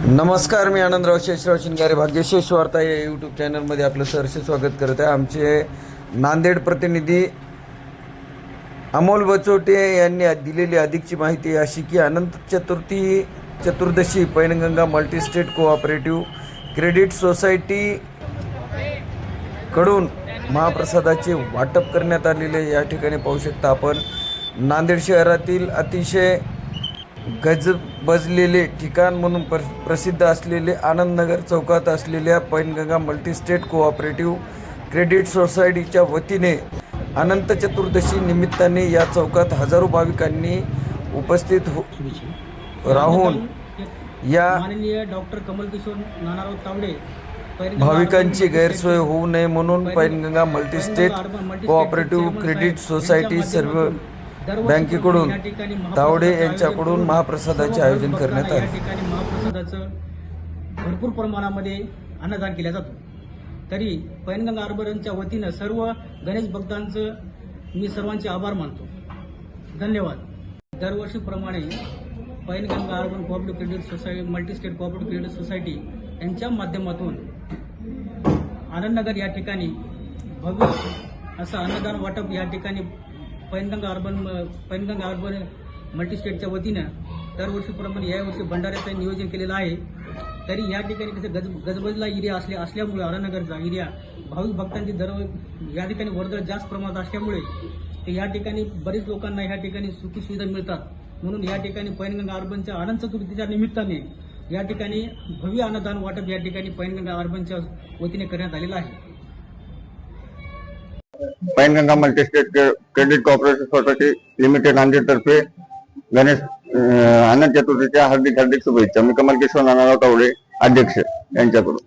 नमस्कार मी आनंदराव शेषराव शिंगारे भाग्यशेष वार्ता या यूट्यूब चॅनलमध्ये आपलं सहर्ष स्वागत करत आहे. आमचे नांदेड प्रतिनिधी अमोल बचोटे यांनी दिलेली अधिकची माहिती अशी की Anant Chaturthi Chaturdashi Painganga multistate cooperative credit society कडून महाप्रसादाचे वाटप करण्यात आलेले या ठिकाणी पाहू शकता आपण नांदेड शहरातील अतिशय गजबजलेले ठिकाण म्हणून प्र प्रसिद्ध असलेले आनंदनगर चौकात असलेल्या पैनगंगा मल्टीस्टेट कोऑपरेटिव्ह क्रेडिट सोसायटीच्या वतीने अनंत चतुर्दशी निमित्ताने या चौकात हजारो भाविकांनी उपस्थित हो राहून या माननीय डॉक्टर कमलकिशोर नानाराव तावडे भाविकांची गैरसोय होऊ नये म्हणून Painganga multistate cooperative credit society सर्व बँकेकडून या तावडे यांच्याकडून महाप्रसादाचे आयोजन करण्यात या आले. ठिकाणी महाप्रसादाचं भरपूर प्रमाणामध्ये अन्नदान केलं जातं. तरी पैनगंगा अर्बनच्या वतीनं सर्व गणेश भक्तांचं मी सर्वांचे आभार मानतो. धन्यवाद. दरवर्षीप्रमाणे Painganga urban cooperative credit society multistate cooperative credit society यांच्या माध्यमातून आनंदनगर या ठिकाणी भव्य असं अन्नदान वाटप या ठिकाणी पैनगंगा अर्बन पैनगंगा अर्बन मल्टीस्टेटच्या वतीनं दरवर्षीप्रमाणे यावर्षी भंडाऱ्याचं नियोजन केलेलं आहे. तरी या ठिकाणी कसं गज गजबजला एरिया असले असल्यामुळे अरानगरचा एरिया भाविक भक्तांची दर या ठिकाणी वर्दळ जास्त प्रमाणात असल्यामुळे ते या ठिकाणी बरेच लोकांना या ठिकाणी सुखी सुविधा मिळतात. म्हणून या ठिकाणी पैनगंगा अर्बनच्या आनंद चतुर्थीच्या निमित्ताने या ठिकाणी भव्य अन्नदान वाटप या ठिकाणी पैनगंगा अर्बनच्या वतीने करण्यात आलेलं आहे. Painganga multistate credit corporation society limited Nanded तर्फे गणेश अनंत चतुर्थीच्या हार्दिक हार्दिक शुभेच्छा. मी कमल किशोर नानाराव तावडे अध्यक्ष यांच्याकडून.